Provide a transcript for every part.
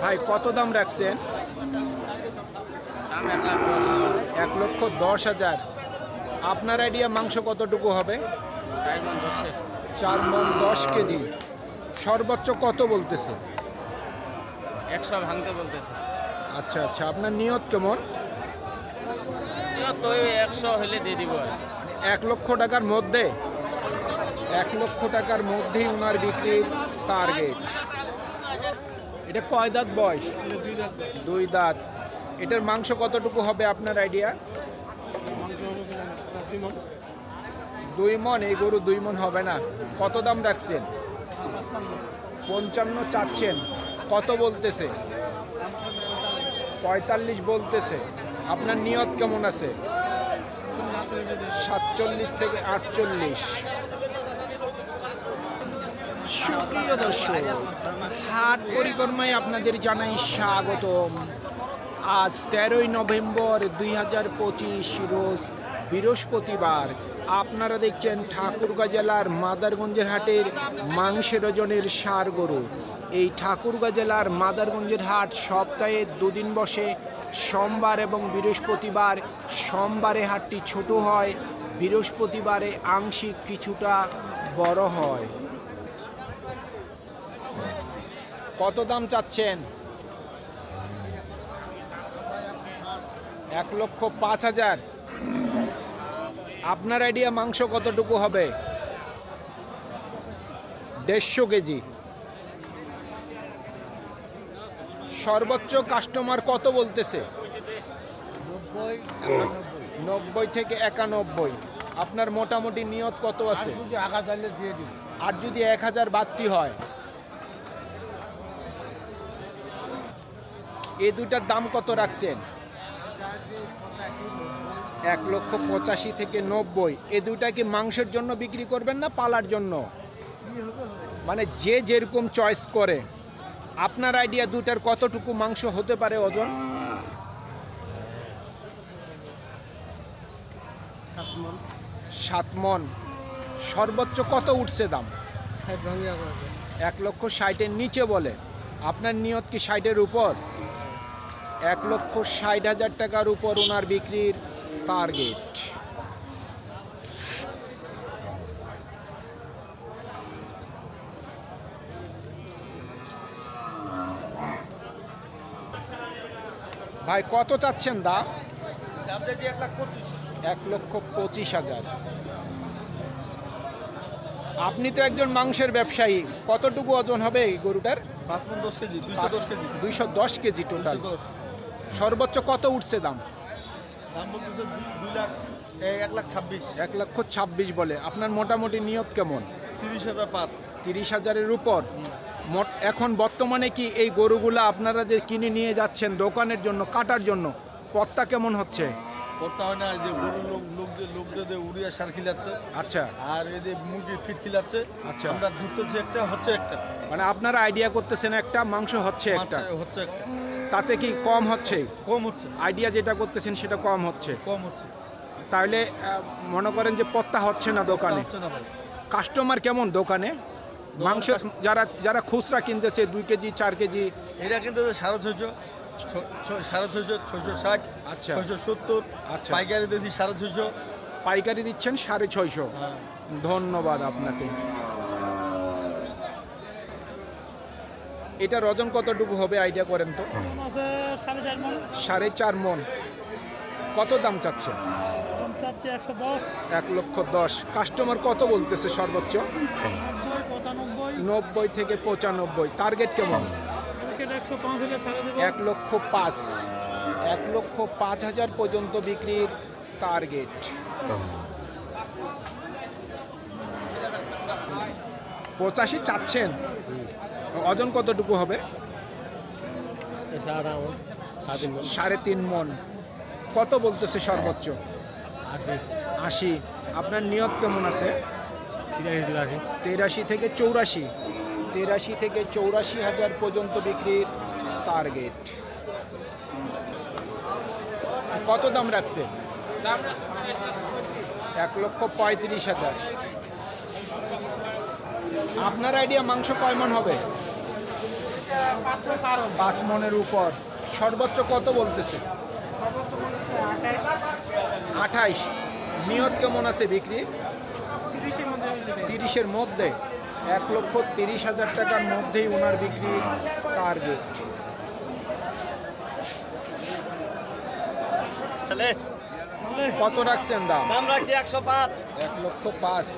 ভাই কত দাম রাখছেন? এক লক্ষ দশ হাজার। আপনার আইডিয়া মাংস কতটুকু হবে? চার মন দশ কেজি। সর্বোচ্চ কত বলতেছে? একশো ভাঙতে বলতেছে। আচ্ছা আচ্ছা আপনার নিয়ত কেমন? একশো হলে দিয়ে দিব এক লক্ষ টাকার মধ্যে? এক লক্ষ টাকার মধ্যেই ওনার বিক্রির টার্গেট এটা কয় দাঁত বয়স? দুই দাঁত এটার মাংস কতটুকু হবে আপনার আইডিয়া দুই মন এই গরু দুই মন হবে না। কত দাম রাখছেন? পঞ্চান্ন চাচ্ছেন। কত বলতেছে? পঁয়তাল্লিশ বলতেছে। আপনার নিয়ত কেমন আছে? সাতচল্লিশ থেকে আটচল্লিশ। সুপ্রিয় দর্শক, হাট পরিক্রমায় আপনাদের জানাই স্বাগতম। আজ তেরোই নভেম্বর দুই হাজার পঁচিশ, রোজ বৃহস্পতিবার। আপনারা দেখছেন ঠাকুরগাঁ জেলার মাদারগঞ্জের হাটের মাংসের ওজনের সার গরু। এই ঠাকুরগাঁ জেলার মাদারগঞ্জের হাট সপ্তাহে দুদিন বসে। সোমবার এবং বৃহস্পতিবার সোমবারে হাটটি ছোট হয়, বৃহস্পতিবারে আংশিক কিছুটা বড় হয়। কত দাম চাচ্ছেন? এক লক্ষ পাঁচ হাজার। আপনার আইডিয়া মাংস কতটুকু হবে? দেড়শো কেজি। সর্বোচ্চ কাস্টমার কত বলতেছে? নব্বই থেকে একানব্বই। আপনার মোটামুটি নিয়ত কত আছে? আর যদি এক হাজার বাড়তি হয়? এই দুটার দাম কত রাখছেন? এক লক্ষ পঁচাশি থেকে নব্বই। এ দুটা কি মাংসের জন্য বিক্রি করবেন না পালার জন্য? মানে যে যেরকম চয়েস করে। আপনার আইডিয়া দুটার কতটুকু মাংস হতে পারে ওজন? সাত মন। সর্বোচ্চ কত উঠছে দাম? এক লক্ষ ষাটের নিচে বলে। আপনার নিয়ত কি ষাটের উপর? এক লক্ষ ষাট হাজার টাকার উপর ওনার বিক্রির টার্গেট ভাই কত চাচ্ছেন দা? এক লক্ষ পঁচিশ হাজার। আপনি তো একজন মাংসের ব্যবসায়ী। কতটুকু ওজন হবে এই গরুটার? পাঁচ দশ কেজি দুইশো দশ কেজি। দুইশো দশ কেজি টোটাল সর্বোচ্চ কত উঠছে দাম? দাম বলতেছে দুই- লাখ এই এক লাখ ছাব্বিশ। এক লক্ষ ছাব্বিশ বলে। আপনার মোটামুটি নিয়ত কেমন? তিরিশ হাজার পার। তিরিশ হাজারের উপর? মোট এখন বর্তমানে কি এই গরুগুলা আপনারা যে কিনে নিয়ে যাচ্ছেন দোকানের জন্য কাটার জন্য পত্তা কেমন হচ্ছে? করতে হয় না যে গরুর লোক লোক যে লোক যে উড়িয়া সার খিলাচ্ছে। আচ্ছা। আর এদের মুরগির ফিট খিলাচ্ছে। আচ্ছা। আমরা ধরতেছি একটা হচ্ছে একটা। মানে আপনারা আইডিয়া করতেছেন একটা মাংস হচ্ছে একটা। হচ্ছে একটা। তাতে কি কম হচ্ছে? কম হচ্ছে। আইডিয়া যেটা করতেছেন সেটা কম হচ্ছে। কম হচ্ছে। তাহলে মনে করেন যে পত্তা হচ্ছে না দোকানে। কাস্টমার কেমন দোকানে? মাংস যারা যারা খুচরা কিনতেছে দুই কেজি চার কেজি। এরা কিন্তু সাড়ে ছয়শো ছ- ছ- সাড়ে ছয়শো ছয়শো ষাট আচ্ছা। ছয়শো সত্তর আচ্ছা। পাইকারি দিয়েছি সাড়ে ছয়শো। পাইকারি দিচ্ছেন সাড়ে ছয়শো। ধন্যবাদ আপনাকে। এটার ওজন কতটুকু হবে? আইডিয়া করেন তো। সাড়ে চার মন। কত দাম চাচ্ছে? এক লক্ষ দশ। কাস্টমার কত বলতেছে সর্বোচ্চ? নব্বই থেকে পঁচানব্বই। টার্গেট কেমন? এক লক্ষ পাঁচ। এক লক্ষ পাঁচ হাজার পর্যন্ত বিক্রির টার্গেট পঁচাশি চাচ্ছেন? ওজন কতটুকু হবে? সাড়ে তিন মন কত বলতেছে সর্বোচ্চ? আশি। আপনার নিয়ত কেমন আছে? তেরাশি থেকে চৌরাশি। তেরাশি থেকে চৌরাশি হাজার পর্যন্ত বিক্রির টার্গেট কত দাম রাখছে? এক লক্ষ পঁয়ত্রিশ হাজার। আপনার আইডিয়া মাংস কয় মন হবে? পাঁচ মনের উপর। সর্বোচ্চ কত বলতেছে? আঠাইশ। নিয়ত কেমন আছে বিক্রি? তিরিশের মধ্যে। এক লক্ষ তিরিশ হাজার টাকার মধ্যেই ওনার বিক্রি টার্গেট। কত রাখছেন দাম? দাম রাখছি একশো পাঁচ। এক লক্ষ পাঁচ।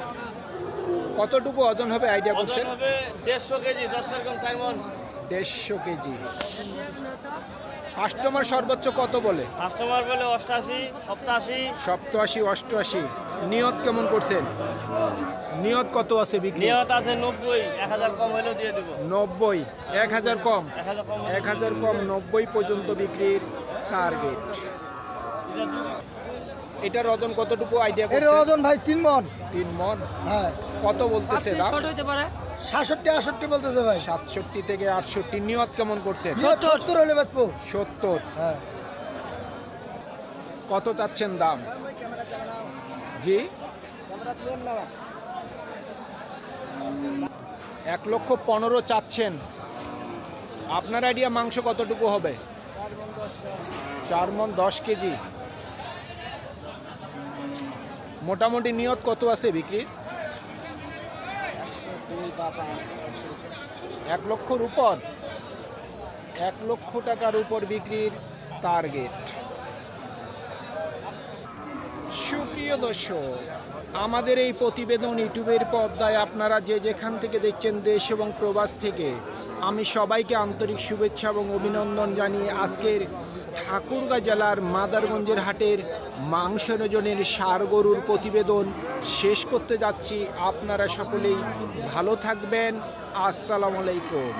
কতটুকু ওজন হবে? আইডিয়া করছেন? দেড়শো কেজি দশ চার মন। দেড়শো কেজি। কাস্টমার সর্বোচ্চ কত বলে? কাস্টমার বলে অষ্টাশি সপ্তাশি। সপ্তাশি অষ্টআশি নিয়ত কেমন করছেন? নিয়ত কত আছে বিক্রি? নিয়ত আছে নব্বই এক হাজার কম হলেও দিয়ে দেবো। নব্বই এক হাজার কম? এক হাজার কম নব্বই পর্যন্ত বিক্রির টার্গেট এটার ওজন কতটুকু আইডিয়া এর ওজন ভাই তিন মন। তিন মন? হ্যাঁ। কত বলতেছে দাম শর্ট হইতে পারে। সাতষট্টি আটষট্টি বলতেছে ভাই। সাতষট্টি থেকে আটষট্টি নিয়ত কেমন করছেন সত্তর। হলে বাঁচবো। সত্তর। হ্যাঁ। কত চাচ্ছেন দাম? জি? এক লক্ষ পনেরো চাচ্ছেন। আপনার আইডিয়া মাংস কতটুকু হবে? চার মন দশ কেজি। মোটামুটি নিয়ত কত আছে বিক্রির এক লক্ষর উপর? এক লক্ষ টাকার উপর বিক্রির টার্গেট সুপ্রিয় দর্শক আমাদের এই প্রতিবেদন ইউটিউবের পর্দায় আপনারা যে যেখান থেকে দেখছেন দেশ এবং প্রবাস থেকে আমি সবাইকে আন্তরিক শুভেচ্ছা এবং অভিনন্দন জানিয়ে আজকের ঠাকুরগাঁ জেলার মাদারগঞ্জের হাটের মাংস ওজনের সার গরুর প্রতিবেদন শেষ করতে যাচ্ছি। আপনারা সকলেই ভালো থাকবেন। আসসালামু আলাইকুম।